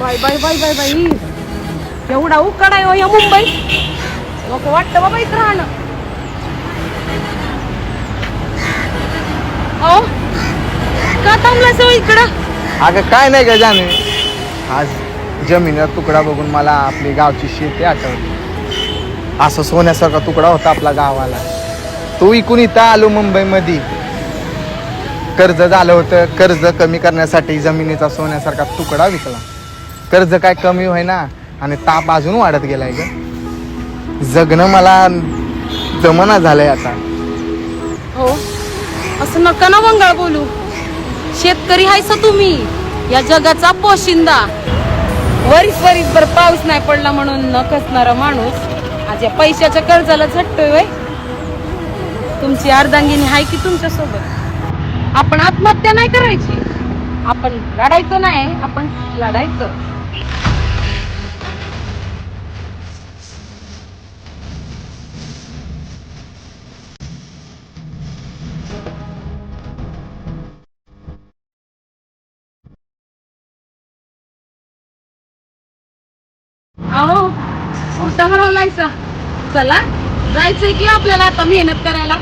Bye bye bye bye बाई. एवढा उकाडा आहे हो या मुंबई नको वाटतं बाबा इथं राहणं. अहो का थांबला सो हो इकडं? अगं काय नाही का जाणे. आज जमिनीचा तुकडा बघून मला आपली गावची शेती आठवली असं सोन्यासारखा तुकडा होता आपला गावाला. तो इकून इथं आलो मुंबईमध्ये. कर्ज झालं होतं. कर्ज कमी करण्यासाठी जमिनीचा सोन्यासारखा तुकडा विकला. कर्ज काय कमी होईना आणि ताप अजून वाढत गेलाय ग. जगणं मला जमना झालंय आता. हो असं नका ना मंगळ बोलू. शेतकरी हायसा तुम्ही. या जगाचा पोशिंदा. वरीस वरीस भर पाऊस नाही पडला म्हणून न कसणारा माणूस. आज या पैशाच्या कर्जाला झटतोय वय तुमची अर्धांगिनी आहे की तुमच्यासोबत आपण आत्महत्या नाही करायची. आपण लढायचं नाही आपण लढायचं. अहो कुठं हरवलायचा चला जायचंय की आपल्याला आता मेहनत करायला?